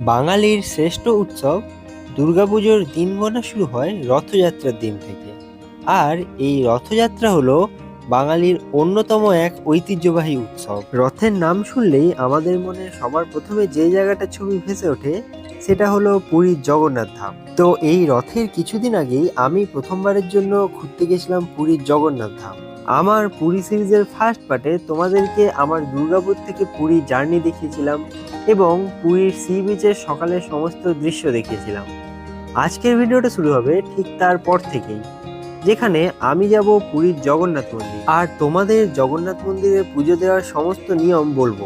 বাঙালির শ্রেষ্ঠ উৎসব দুর্গাপুজোর দিন গোনা শুরু হয় রথযাত্রার দিন থেকে। আর এই রথযাত্রা হলো বাঙালির অন্যতম এক ঐতিহ্যবাহী উৎসব। রথের নাম শুনলেই আমাদের মনে সবার প্রথমে যে জায়গাটা ছবি ভেসে ওঠে, সেটা হলো পুরীর জগন্নাথ ধাম। তো এই রথের কিছুদিন আগেই আমি প্রথমবারের জন্য ঘুরতে গেছিলাম পুরীর জগন্নাথ ধাম। আমার পুরী সিরিজের ফার্স্ট পার্টে তোমাদেরকে আমার দুর্গাপুর থেকে পুরী জার্নি দেখিয়েছিলাম এবং পুরীর সি বিচের সকালের সমস্ত দৃশ্য দেখিয়েছিলাম। আজকের ভিডিওটা শুরু হবে ঠিক তারপর থেকেই, যেখানে আমি যাব পুরীর জগন্নাথ মন্দির। আর তোমাদের জগন্নাথ মন্দিরে পুজো দেওয়ার সমস্ত নিয়ম বলব।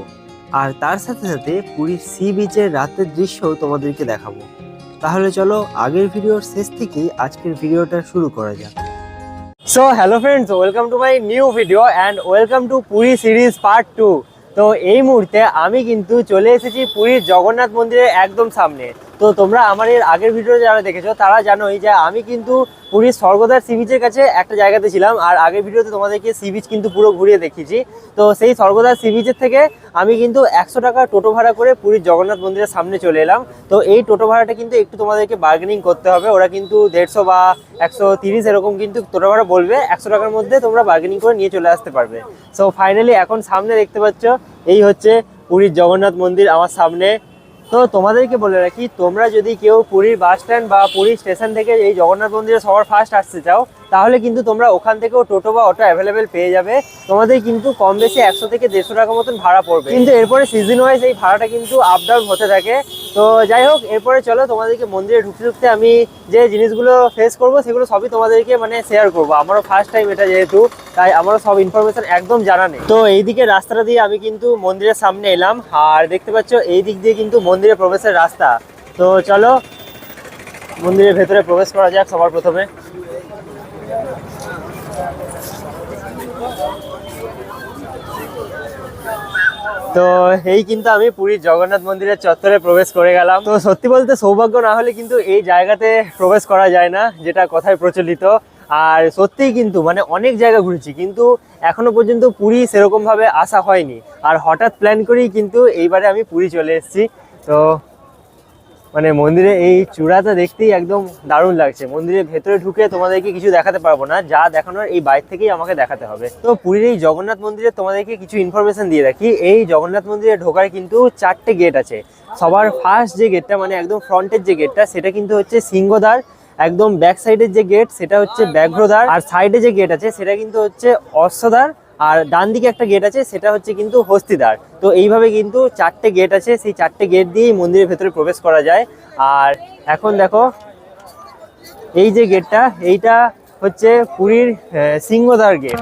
আর তার সাথে সাথে পুরীর সি বিচের রাতের দৃশ্যও তোমাদেরকে দেখাবো। তাহলে চলো আগের ভিডিওর শেষ থেকেই আজকের ভিডিওটা শুরু করা যাক। So hello friends welcome to my new video and welcome to Puri series part two তো এই মুহূর্তে আমি কিন্তু চলে এসেছি পুরীর জগন্নাথ মন্দিরের একদম সামনে। তো তোমরা আমার এর আগের ভিডিও যারা দেখেছ, তারা জানোই যে আমি কিন্তু পুরীর স্বর্গদার সি বিচের কাছে একটা জায়গাতে ছিলাম, আর আগের ভিডিওতে তোমাদেরকে সি বিচ কিন্তু পুরো ঘুরিয়ে দেখিয়েছি। তো সেই স্বর্গদার সি বিচের থেকে আমি কিন্তু একশো টাকা টোটো ভাড়া করে পুরীর জগন্নাথ মন্দিরের সামনে চলে এলাম। তো এই টোটো ভাড়াটা কিন্তু একটু তোমাদেরকে বার্গেনিং করতে হবে, ওরা কিন্তু দেড়শো বা একশো তিরিশ এরকম কিন্তু টোটো ভাড়া বলবে, একশো টাকার মধ্যে তোমরা বার্গেনিং করে নিয়ে চলে আসতে পারবে। সো ফাইনালি এখন সামনে দেখতে পাচ্ছ, এই হচ্ছে পুরীর জগন্নাথ মন্দির আমার সামনে। তো তোমাদেরকে বলে রাখি, তোমরা যদি কেউ পুরীর বাস স্ট্যান্ড বা পুরীর স্টেশন থেকে এই জগন্নাথ মন্দিরে সবার ফার্স্ট আসতে চাও তাহলে কিন্তু তোমরা ওখান থেকেও টোটো বা অটো অ্যাভেলেবেল পেয়ে যাবে। তোমাদের কিন্তু কম বেশি একশো থেকে দেড়শো টাকা মতন ভাড়া পড়বে। কিন্তু এরপরে সিজন ওয়াইজ এই ভাড়াটা কিন্তু আপ ডাউন হতে থাকে। তো যাই হোক, এরপরে চলো তোমাদেরকে মন্দিরে ঢুকতে ঢুকতে আমি যে জিনিসগুলো ফেস করব, সেগুলো সবই তোমাদেরকে মানে শেয়ার করব। আমারও ফার্স্ট টাইম এটা যেহেতু, তাই আমারও সব ইনফরমেশন একদম জানা নেই। তো এইদিকে রাস্তাটা দিয়ে আমি কিন্তু মন্দিরের সামনে এলাম। আর দেখতে পাচ্ছ, এই দিক দিয়ে কিন্তু মন্দিরে প্রবেশের রাস্তা। তো চলো, মন্দিরের ভেতরে প্রবেশ করা যাক সবার প্রথমে। তো এই কিন্তু আমি পুরীর জগন্নাথ মন্দিরের চত্বরে প্রবেশ করে গেলাম। তো সত্যি বলতে সৌভাগ্য না হলে কিন্তু এই জায়গাতে প্রবেশ করা যায় না, যেটা কথায় প্রচলিত। আর সত্যিই কিন্তু মানে অনেক জায়গা ঘুরেছি, কিন্তু এখনও পর্যন্ত পুরী সেরকম ভাবে আসা হয়নি। আর হঠাৎ প্ল্যান করেই কিন্তু এইবারে আমি পুরী চলে এসেছি। তো মানে মন্দিরে এই চূড়াটা দেখতেই একদম দারুণ লাগছে। মন্দিরের ভেতরে ঢুকে তোমাদেরকে কিছু দেখাতে পারব না, যা দেখানোর এই বাইর থেকেই আমাকে দেখাতে হবে। তো পুরীর এই জগন্নাথ মন্দিরে তোমাদেরকে কিছু ইনফরমেশন দিয়ে রাখি। এই জগন্নাথ মন্দিরে ঢোকার কিন্তু চারটে গেট আছে। সবার ফার্স্ট যে গেটটা মানে একদম ফ্রন্টের যে গেটটা সেটা কিন্তু হচ্ছে সিংহদ্বার। একদম ব্যাক সাইডের যে গেট সেটা হচ্ছে ব্যাঘ্রদ্বার। আর সাইডে যে গেট আছে, সেটা কিন্তু হচ্ছে অশ্বদ্বার। আর ডান দিকে একটা গেট আছে, সেটা হচ্ছে কিন্তু হস্তিদার। তো এইভাবে কিন্তু চারটে গেট আছে, সেই চারটে গেট দিয়েই মন্দিরের ভেতরে প্রবেশ করা যায়। আর এখন দেখো, এই যে গেটটা এইটা হচ্ছে পুরীর সিংহদ্বার গেট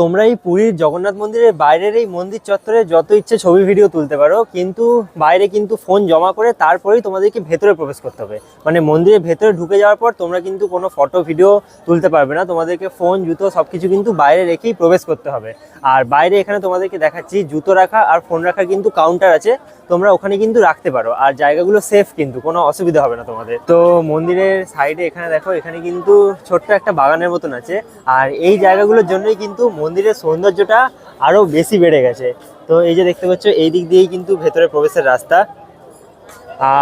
তোমরা এই পুরীর জগন্নাথ মন্দিরের বাইরের এই মন্দির চত্বরে যত ইচ্ছে ছবি ভিডিও তুলতে পারো, কিন্তু বাইরে কিন্তু ফোন জমা করে তারপরেই তোমাদেরকে ভেতরে প্রবেশ করতে হবে। মানে মন্দিরের ভেতরে ঢুকে যাওয়ার পর তোমরা কিন্তু কোনো ফটো ভিডিও তুলতে পারবে না। তোমাদেরকে ফোন জুতো সব কিছু কিন্তু বাইরে রেখেই প্রবেশ করতে হবে। আর বাইরে এখানে তোমাদেরকে দেখাচ্ছি, জুতো রাখা আর ফোন রাখার কিন্তু কাউন্টার আছে। তোমরা ওখানে কিন্তু রাখতে পারো। আর জায়গাগুলো সেফ কিন্তু, কোনো অসুবিধা হবে না তোমাদের। তো মন্দিরের সাইডে এখানে দেখো, এখানে কিন্তু ছোট্ট একটা বাগানের মতন আছে। আর এই জায়গাগুলোর জন্যই কিন্তু মন্দিরের সৌন্দর্যটা আরও বেশি বেড়ে গেছে। তো এই যে দেখতে পাচ্ছ, এই দিক দিয়েই কিন্তু ভেতরে প্রবেশের রাস্তা।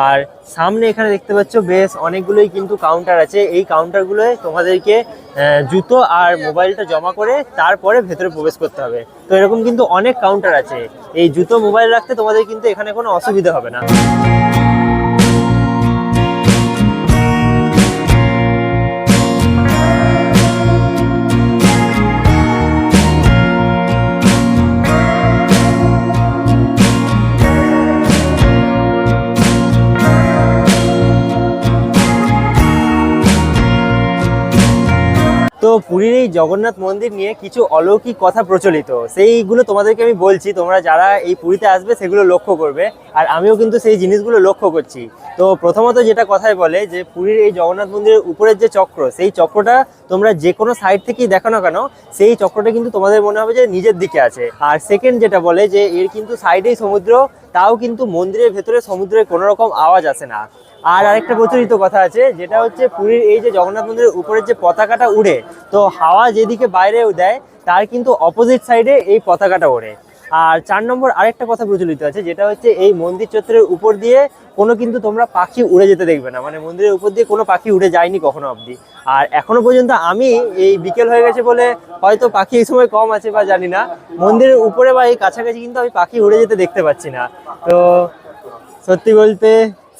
আর সামনে এখানে দেখতে পাচ্ছ, বেশ অনেকগুলোই কিন্তু কাউন্টার আছে। এই কাউন্টারগুলোয় তোমাদেরকে জুতো আর মোবাইলটা জমা করে তারপরে ভেতরে প্রবেশ করতে হবে। তো এরকম কিন্তু অনেক কাউন্টার আছে। এই জুতো, মোবাইল রাখতে তোমাদের কিন্তু এখানে কোনো অসুবিধা হবে না। পুরীর এই জগন্নাথ মন্দির নিয়ে কিছু অলৌকিক কথা প্রচলিত। সেইগুলো তোমাদেরকে আমি বলছি, তোমরা যারা এই পুরীতে আসবে সেগুলো লক্ষ্য করবে। আর আমিও কিন্তু সেই জিনিসগুলো লক্ষ্য করছি। তো প্রথমত যেটা কথায় বলে যে, পুরীর এই জগন্নাথ মন্দিরের উপরের যে চক্র, সেই চক্রটা তোমরা যে কোনো সাইড থেকেই দেখো না কেন, সেই চক্রটা কিন্তু তোমাদের মনে হবে যে নিজের দিকে আছে। আর সেকেন্ড যেটা বলে যে, এর কিন্তু সাইডেই সমুদ্র, তাও কিন্তু মন্দিরের ভেতরে সমুদ্রের কোনো রকম আওয়াজ আসে না। আর আরেকটা প্রচলিত কথা আছে, যেটা হচ্ছে পুরীর এই যে জগন্নাথ মন্দিরের উপরের যে পতাকাটা উড়ে, তো হাওয়া যেদিকে বাইরে দেয়, তার কিন্তু অপোজিট সাইডে এই পতাকাটা ওড়ে। আর চার নম্বর আরেকটা কথা প্রচলিত আছে, যেটা হচ্ছে এই মন্দির চত্বরের উপর দিয়ে কোনো কিন্তু তোমরা পাখি উড়ে যেতে দেখবে না। মানে মন্দিরের উপর দিয়ে কোনো পাখি উড়ে যায়নি কখনো অবধি। আর এখনও পর্যন্ত আমি এই বিকেল হয়ে গেছে বলে হয়তো পাখি এই সময় কম আছে বা জানি না, মন্দিরের উপরে বা এই কাছাকাছি কিন্তু আমি পাখি উড়ে যেতে দেখতে পাচ্ছি না। তো সত্যি বলতে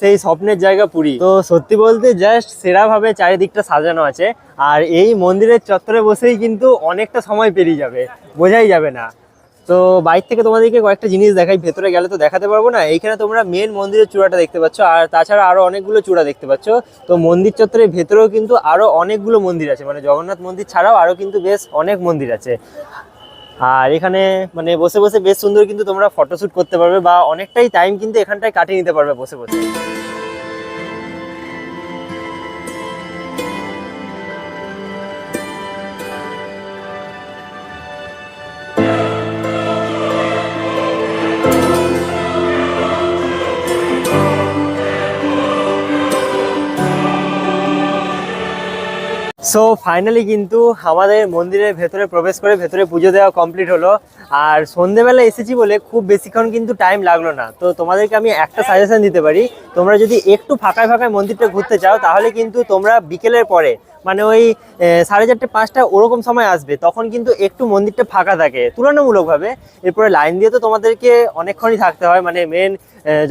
সেই স্বপ্নের জায়গা পুরী। তো সত্যি বলতে জাস্ট সেরাভাবে চারিদিকটা সাজানো আছে, আর এই মন্দিরের চত্বরে বসেই কিন্তু অনেকটা সময় পেরিয়ে যাবে, বোঝাই যাবে না। তো বাইর থেকে তোমাদেরকে কয়েকটা জিনিস দেখাই, ভেতরে গেলে তো দেখাতে পারব না। এইখানে তোমরা মেন মন্দিরের চূড়াটা দেখতে পাচ্ছ, আর তাছাড়া আরও অনেকগুলো চূড়া দেখতে পাচ্ছ। তো মন্দির চত্বরের ভেতরেও কিন্তু আরও অনেকগুলো মন্দির আছে মানে জগন্নাথ মন্দির ছাড়াও আরও কিন্তু বেশ অনেক মন্দির আছে। আর এখানে মানে বসে বসে বেশ সুন্দর কিন্তু তোমরা ফটোশ্যুট করতে পারবে বা অনেকটাই টাইম কিন্তু এখানটায় কাটিয়ে নিতে পারবে বসে বসে। সো ফাইনালি কিন্তু আমাদের মন্দিরের ভেতরে প্রবেশ করে ভেতরে পুজো দেওয়া কমপ্লিট হলো। আর সন্ধেবেলা এসেছি বলে খুব বেশিক্ষণ কিন্তু টাইম লাগল না। তো তোমাদেরকে আমি একটা সাজেশন দিতে পারি। তোমরা যদি একটু ফাঁকায় ফাঁকায় মন্দিরটা ঘুরতে চাও, তাহলে কিন্তু তোমরা বিকেলের পরে মানে ওই সাড়ে চারটে, পাঁচটা ওরকম সময় আসবে, তখন কিন্তু একটু মন্দিরটা ফাঁকা থাকে। তুলনামূলকভাবে, এরপরে লাইন দিয়ে তো তোমাদেরকে অনেকক্ষণই থাকতে হয় মানে মেন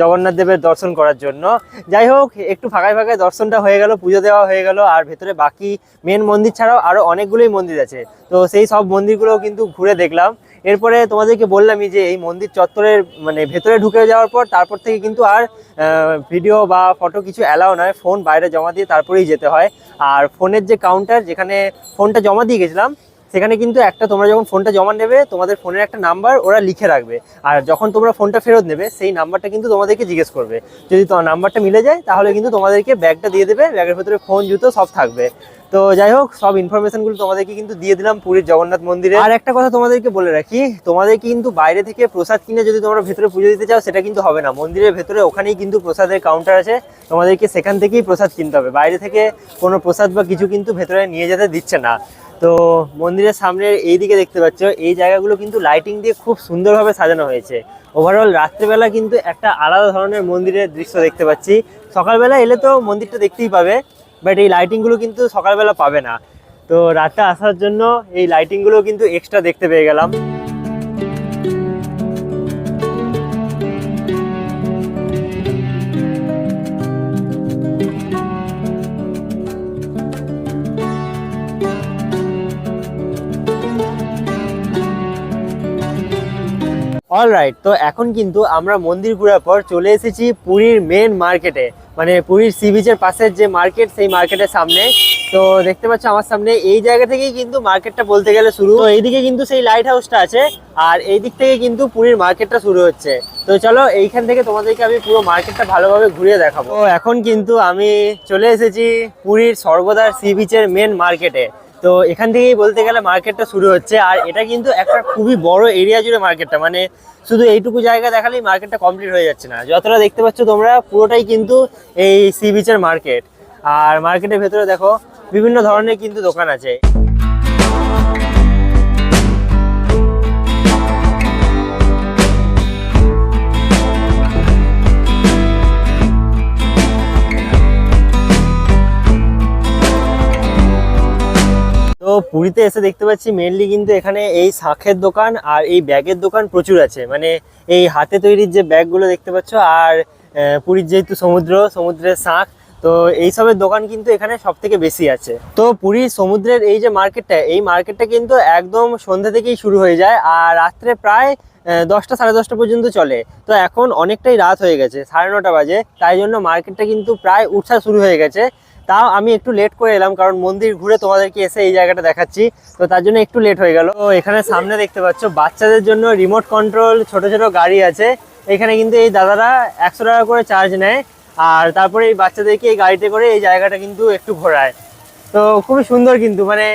জগন্নাথ দেবের দর্শন করার জন্য। যাই হোক, একটু ফাঁকায় ফাঁকায় দর্শনটা হয়ে গেল, পুজো দেওয়া হয়ে গেল, আর ভেতরে বাকি মেন মন্দির ছাড়াও আরও অনেকগুলোই মন্দির আছে। তো সেই সব মন্দিরগুলোও কিন্তু ঘুরে দেখলাম। এরপরে তোমাদেরকে বললামই যে এই মন্দির চত্বরের মানে ভেতরে ঢুকে যাওয়ার পর তারপর থেকে কিন্তু আর ভিডিও বা ফটো কিছু অ্যালাও নয় ফোন বাইরে জমা দিয়ে তারপরেই যেতে হয়। আর ফোনের যে কাউন্টার যেখানে ফোনটা জমা দিয়ে গেছিলাম সেখানে কিন্তু একটা তোমরা যখন ফোনটা জমা নেবে, তোমাদের ফোনের একটা নাম্বার ওরা লিখে রাখবে। আর যখন তোমরা ফোনটা ফেরত নেবে, সেই নাম্বারটা কিন্তু তোমাদেরকে জিজ্ঞেস করবে। যদি তোমার নাম্বারটা মিলে যায়, তাহলে কিন্তু তোমাদেরকে ব্যাগটা দিয়ে দেবে। ব্যাগের ভেতরে ফোন জুতো সব থাকবে। তো যাই হোক, সব ইনফরমেশনগুলো তোমাদেরকে কিন্তু দিয়ে দিলাম পুরীর জগন্নাথ মন্দিরে। আর একটা কথা তোমাদেরকে বলে রাখি, তোমাদের কিন্তু বাইরে থেকে প্রসাদ কিনে যদি তোমরা ভেতরে পুজো দিতে চাও, সেটা কিন্তু হবে না। মন্দিরের ভেতরে ওখানেই কিন্তু প্রসাদের কাউন্টার আছে। তোমাদেরকে সেখান থেকেই প্রসাদ কিনতে হবে। বাইরে থেকে কোনো প্রসাদ বা কিছু কিন্তু ভেতরে নিয়ে যেতে দিচ্ছে না। তো মন্দিরের সামনের এই দিকে দেখতে পাচ্ছ, এই জায়গাগুলো কিন্তু লাইটিং দিয়ে খুব সুন্দরভাবে সাজানো হয়েছে। ওভারঅল রাত্রেবেলা কিন্তু একটা আলাদা ধরনের মন্দিরের দৃশ্য দেখতে পাচ্ছি। সকালবেলা এলে তো মন্দিরটা দেখতেই পাবে বাট এই লাইটিংগুলো কিন্তু সকালবেলা পাবে না। তো রাতটা আসার জন্য এই লাইটিংগুলো কিন্তু এক্সট্রা দেখতে পেয়ে গেলাম। অলরাইট তো এখন কিন্তু আমরা মন্দির ঘোরার পর চলে এসেছি পুরীর মেন মার্কেটে মানে পুরীর সি বিচের পাশের যে মার্কেট সেই মার্কেটের সামনে। তো দেখতে পাচ্ছ আমার সামনে এই জায়গা থেকেই কিন্তু মার্কেটটা বলতে গেলে শুরু। তো এইদিকে কিন্তু সেই লাইট হাউসটা আছে, আর এই দিক থেকে কিন্তু পুরীর মার্কেটটা শুরু হচ্ছে। তো চলো এইখান থেকে তোমাদেরকে আমি পুরো মার্কেটটা ভালোভাবে ঘুরিয়ে দেখাবো। এখন কিন্তু আমি চলে এসেছি পুরীর সর্বদার সি বিচের মেন মার্কেটে তো এখান থেকেই বলতে গেলে মার্কেটটা শুরু হচ্ছে। আর এটা কিন্তু একটা খুবই বড় এরিয়া জুড়ে মার্কেটটা মানে শুধু এইটুকু জায়গা দেখালেই মার্কেটটা কমপ্লিট হয়ে যাচ্ছে না। যতটা দেখতে পাচ্ছ তোমরা, পুরোটাই কিন্তু এই সি বিচের মার্কেট আর মার্কেটের ভেতরে দেখো, বিভিন্ন ধরনের কিন্তু দোকান আছে। তো পুরীতে এসে দেখতে পাচ্ছি মেনলি কিন্তু এখানে এই শাঁখের দোকান আর এই ব্যাগের দোকান প্রচুর আছে। মানে এই হাতে তৈরির যে ব্যাগগুলো দেখতে পাচ্ছ আর পুরীর যেহেতু সমুদ্র, সমুদ্রের শাঁখ তো এইসবের দোকান কিন্তু এখানে সব থেকে বেশি আছে। তো পুরীর সমুদ্রের এই যে মার্কেটটা, এই মার্কেটটা কিন্তু একদম সন্ধ্যা থেকেই শুরু হয়ে যায় আর রাত্রে প্রায় দশটা সাড়ে দশটা পর্যন্ত চলে। তো এখন অনেকটাই রাত হয়ে গেছে, সাড়ে নটা বাজে, তাই জন্য মার্কেটটা কিন্তু প্রায় উঠা শুরু হয়ে গেছে। তাও আমি একটু লেট করে এলাম, কারণ মন্দির ঘুরে তোমাদেরকে এসে এই জায়গাটা দেখাচ্ছি। তো তার জন্য একটু লেট হয়ে গেল। এখানে সামনে দেখতে পাচ্ছ, বাচ্চাদের জন্য রিমোট কন্ট্রোল ছোট ছোট গাড়ি আছে। এখানে কিন্তু এই দাদারা একশো টাকা করে চার্জ নেয়, আর তারপরে এই বাচ্চাদেরকে এই গাড়িতে করে এই জায়গাটা কিন্তু একটু ঘোরায়। তো খুবই সুন্দর কিন্তু মানে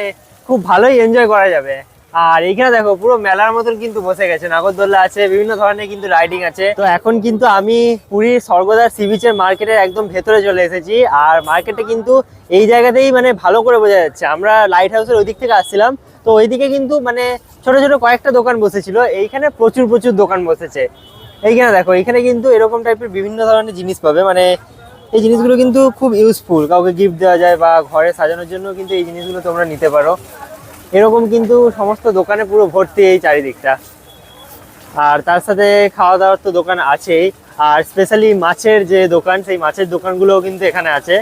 খুব ভালোই এনজয় করা যাবে। আর এইখানে দেখো, পুরো মেলার মতন কিন্তু বসে গেছে। নাগরদোল্লা আছে, বিভিন্ন ধরনের কিন্তু রাইডিং আছে। তো এখন কিন্তু আমি পুরীর স্বর্গদার সি বিচের মার্কেটের একদম ভেতরে চলে এসেছি। আর মার্কেটে কিন্তু এই জায়গাতেই মানে ভালো করে বোঝা যাচ্ছে। আমরা লাইট হাউসের ওই দিক থেকে আসছিলাম। তো ওইদিকে কিন্তু মানে ছোট ছোট কয়েকটা দোকান বসেছিল। এইখানে প্রচুর প্রচুর দোকান বসেছে। এইখানে দেখো এখানে কিন্তু এরকম টাইপের বিভিন্ন ধরনের জিনিস পাবে। মানে এই জিনিসগুলো কিন্তু খুব ইউজফুল কাউকে গিফট দেওয়া যায় বা ঘরে সাজানোর জন্য কিন্তু এই জিনিসগুলো তোমরা নিতে পারো। এরকম কিন্তু সমস্ত দোকানে পুরো ভর্তি এই চারিদিকটা। আর তার সাথে খাওয়া দাওয়ার তো দোকান আছেই। আর স্পেশালি মাছের যে দোকান, সেই মাছের দোকানগুলোও কিন্তু এখানে আছে।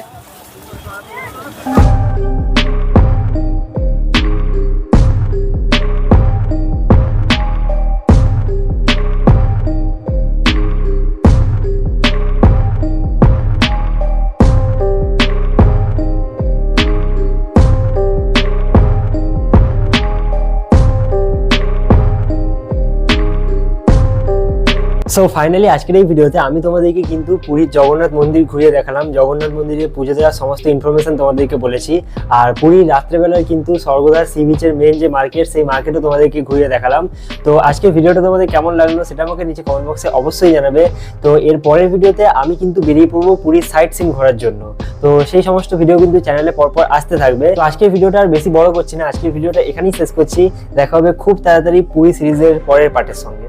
সো ফাইনালি আজকের এই ভিডিওতে আমি তোমাদেরকে কিন্তু পুরীর জগন্নাথ মন্দির ঘুরিয়ে দেখালাম। জগন্নাথ মন্দিরে পুজো দেওয়ার সমস্ত ইনফরমেশন তোমাদেরকে বলেছি। আর পুরীর রাত্রেবেলায় কিন্তু স্বর্গদার সি বিচের মেন যে মার্কেট সেই মার্কেটও তোমাদেরকে ঘুরিয়ে দেখালাম। তো আজকের ভিডিওটা তোমাদের কেমন লাগল সেটা আমাকে নিচে কমেন্ট বক্সে অবশ্যই জানাবে। তো, এর পরের ভিডিওতে আমি কিন্তু বেরিয়ে পড়ব পুরীর সাইট সিন ঘোরার জন্য। তো, সেই সমস্ত ভিডিও কিন্তু চ্যানেলে পরপর আসতে থাকবে। তো আজকের ভিডিওটা আর বেশি বড় করছি না। আজকের ভিডিওটা এখানেই শেষ করছি। দেখা হবে খুব তাড়াতাড়ি পুরী সিরিজের পরের পার্টের সঙ্গে।